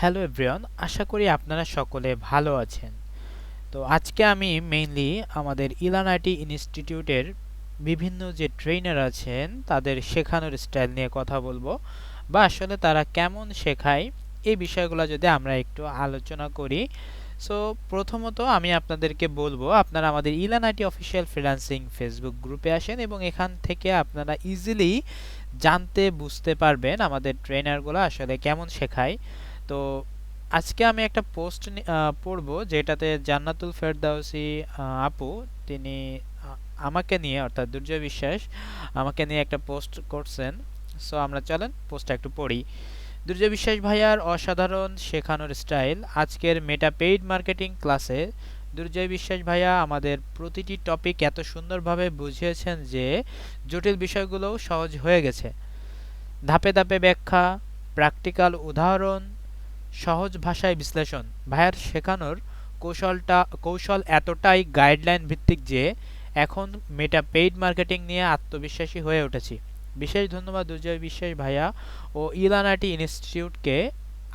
Hello everyone আশা করি আপনারা সকলে ভালো আছেন। তো আজকে আমি মেইনলি আমাদের ইলান আইটি ইনস্টিটিউটের বিভিন্ন যে ট্রেনার আছেন, তাদের শেখানোর স্টাইল নিয়ে কথা বলব। বা আসলে তারা কেমন শেখায়, এই বিষয়গুলো যদি আমরা একটু আলোচনা করি। সো প্রথমত আমি আপনাদেরকে বলব, আপনারা আমাদের ইলান আইটি অফিসিয়াল ফ্রিল্যান্সিং ফেসবুক গ্রুপে আসেন এবং এখান থেকে আপনারা ইজিলি জানতে, বুঝতে পারবেন আমাদের ট্রেনারগুলো আসলে কেমন শেখায়। তো আজকে আমি একটা পোস্ট পড়ব যেটাতে জান্নাতুল ফেরদাউসি আপু তিনি আমাকে নিয়ে অর্থাৎ দুর্জয় বিশ্বাস আমাকে নিয়ে একটা পোস্ট করছেন। সো আমরা চলেন পোস্টটা একটু পড়ি। দুর্জয় বিশ্বাস ভাইয়ার অসাধারণ শেখানোর স্টাইল আজকের মেটা পেইড মার্কেটিং ক্লাসে দুর্জয় বিশ্বাস ভাইয়া আমাদের প্রতিটি টপিক এত সুন্দরভাবে বুঝিয়েছেন যে জটিল বিষয়গুলোও সহজ হয়ে গেছে। ধাপে ধাপে ব্যাখ্যা, প্র্যাকটিক্যাল উদাহরণ সহজ ভাষায় বিশ্লেষণ। ভাইয়ার শেখানোর কৌশলটা, কৌশল এতটাই গাইডলাইন ভিত্তিক যে, এখন মেটা পেইড মার্কেটিং নিয়ে আত্মবিশ্বাসী হয়ে উঠেছি। বিশেষ ধন্যবাদ দুজয় বিশ্বাস ভাইয়া ও ইলানাটি ইনস্টিটিউটকে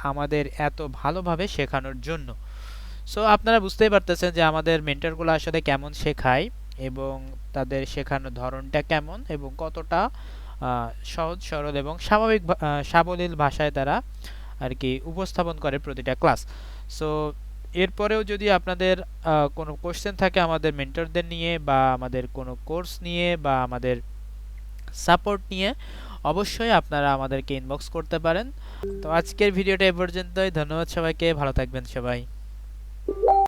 আমাদের এত ভালোভাবে শেখানোর জন্য। সো আপনারা বুঝতেই পারতেছেন যে আমাদের মেন্টারগুলো আসলে কেমন শেখায় এবং তাদের শেখানোর ধরনটা কেমন এবং কতটা সহজ, সরল এবং স্বাভাবিক সাবলীল ভাষায় তারা আর কি উপস্থাপন করে প্রতিটা ক্লাস সো এরপরেও যদি আপনাদের কোনো কোশ্চেন থাকে আমাদের মেন্টরদের নিয়ে বা আমাদের কোনো কোর্স নিয়ে বা আমাদের সাপোর্ট নিয়ে, অবশ্যই আপনারা আমাদেরকে ইনবক্স করতে পারেন। তো আজকের ভিডিওটা এ পর্যন্তই। ধন্যবাদ সবাইকে। ভালো থাকবেন সবাই।